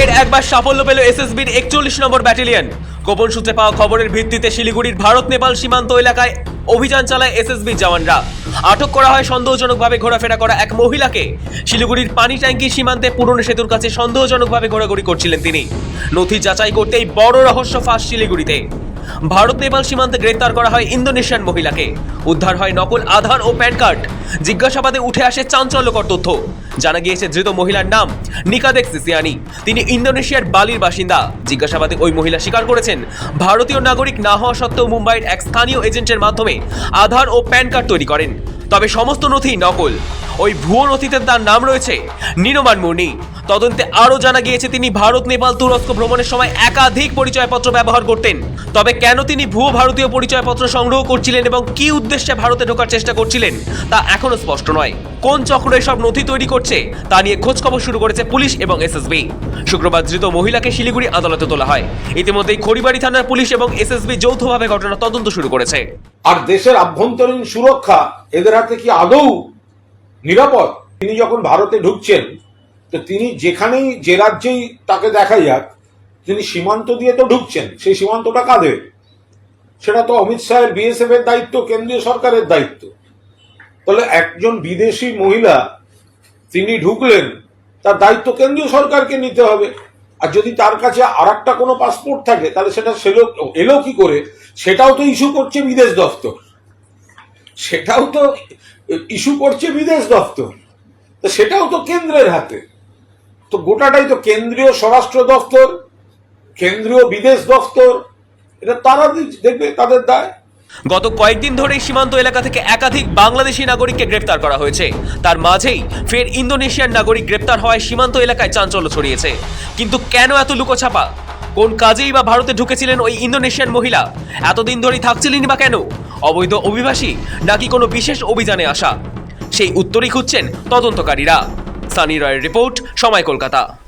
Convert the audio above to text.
ফের একবার সাফল্য পেল এসএসবির একচল্লিশ নম্বর ব্যাটালিয়ন। গোপন সূত্রে পাওয়া খবরের ভিত্তিতে শিলিগুড়ির ভারত নেপাল সীমান্ত এলাকায় অভিযান চালায় এসএসবি জওয়ানরা। আটক করা হয় সন্দেহজনকভাবে ঘোরাফেরা করা এক মহিলাকে। শিলিগুড়ির পানি ট্যাঙ্কি সীমান্তে পুরনো সেতুর কাছে সন্দেহজনকভাবে ঘোরাঘুরি করছিলেন তিনি। নথি যাচাই করতেই বড় রহস্য ফাঁস শিলিগুড়িতে। ভারত নেপাল সীমান্তে গ্রেপ্তার করা হয় ইন্দোনেশিয়ান মহিলাকে। উদ্ধার হয় নকল আধার ও প্যান কার্ড। জিজ্ঞাসাবাদে উঠে আসে চাঞ্চল্যকর তথ্য। জানা গিয়েছে, ধৃত মহিলার নাম নিকাদেক সিসিয়ানি। তিনি ইন্দোনেশিয়ার বালির বাসিন্দা। জিজ্ঞাসাবাদে ওই মহিলা স্বীকার করেছেন, ভারতীয় নাগরিক না হওয়া সত্ত্বেও মুম্বাইয়ের এক স্থানীয় এজেন্টের মাধ্যমে আধার ও প্যান কার্ড তৈরি করেন। তবে সমস্ত নথি নকল। ওই ভুয়ো নথিতে তার নাম রয়েছে নিনমান মুর্নি তদন্তে আরও জানা গিয়েছে, তিনি ভারত, নেপাল, তুরস্ক ভ্রমণের সময় একাধিক পরিচয়পত্র ব্যবহার করতেন। তবে কেন তিনি ভুয়ো ভারতীয় পরিচয়পত্র সংগ্রহ করছিলেন এবং কি উদ্দেশ্যে ভারতে ঢোকার চেষ্টা করছিলেন, তা এখনও স্পষ্ট নয়। কোন চক্র এসব নথি তৈরি করছে, তা নিয়ে খোঁজখবর শুরু করেছে পুলিশ এবং এসএসবি। শুক্রবার ধৃত মহিলাকে শিলিগুড়ি আদালতে তোলা হয়। ইতিমধ্যেই খড়িবাড়ি থানার পুলিশ এবং এসএসবি যৌথভাবে ঘটনা তদন্ত শুরু করেছে। আর দেশের আভ্যন্তরীণ সুরক্ষা, এদের হাতে কি আদৌ নিরাপদ। তিনি যখন ভারতে ঢুকছেন, তো তিনি যেখানেই যে রাজ্যেই তাকে দেখা যাক, তিনি সীমান্ত দিয়ে তো ঢুকছেন। সেই সীমান্তটা কাঁধে সেটা তো অমিত শাহের বিএসএফ এর দায়িত্ব, কেন্দ্রীয় সরকারের দায়িত্ব। তাহলে একজন বিদেশি মহিলা তিনি ঢুকলেন, তার দায়িত্ব কেন্দ্রীয় সরকারকে নিতে হবে। আর যদি তার কাছে আর একটা কোনো পাসপোর্ট থাকে, তাহলে সেটা এলো কি করে? সেটাও তো ইস্যু করছে বিদেশ দফতর। সেটাও তো ইস্যু করছে বিদেশ দপ্তর। তো সেটাও তো কেন্দ্রের হাতে। তো গোটাটাই তো কেন্দ্রীয় স্বরাষ্ট্র দফতর কেন্দ্রীয় বিদেশ দফতর এটা তারা দেখবে, তাদের দায়। গত কয়েকদিন ধরেই সীমান্ত এলাকা থেকে একাধিক বাংলাদেশি নাগরিককে গ্রেপ্তার করা হয়েছে। তার মাঝেই ফের ইন্দোনেশিয়ার নাগরিক গ্রেপ্তার হওয়ায় সীমান্ত এলাকায় চাঞ্চল্য ছড়িয়েছে। কিন্তু কেন এত লুকোছাপা? কোন কাজেই বা ভারতে ঢুকেছিলেন ওই ইন্দোনেশিয়ান মহিলা? এতদিন ধরেই থাকছিলেন বা কেন? অবৈধ অভিবাসী নাকি কোনো বিশেষ অভিযানে আসা? সেই উত্তরই খুঁজছেন তদন্তকারীরা। সানি রয়ের রিপোর্ট সময় কলকাতা।